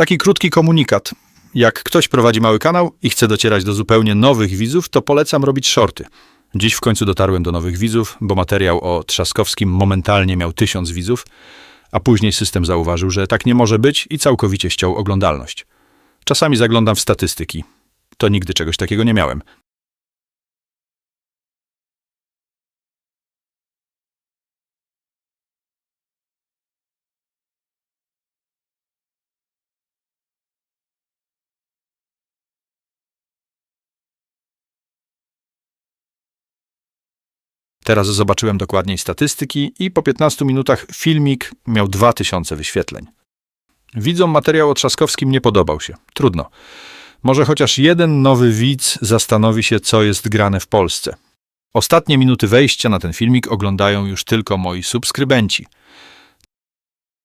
Taki krótki komunikat. Jak ktoś prowadzi mały kanał i chce docierać do zupełnie nowych widzów, to polecam robić shorty. Dziś w końcu dotarłem do nowych widzów, bo materiał o Trzaskowskim momentalnie miał tysiąc widzów, a później system zauważył, że tak nie może być i całkowicie ściął oglądalność. Czasami zaglądam w statystyki. To nigdy czegoś takiego nie miałem. Teraz zobaczyłem dokładniej statystyki i po 15 minutach filmik miał 2000 wyświetleń. Widzom materiał o Trzaskowskim nie podobał się. Trudno. Może chociaż jeden nowy widz zastanowi się, co jest grane w Polsce. Ostatnie minuty wejścia na ten filmik oglądają już tylko moi subskrybenci.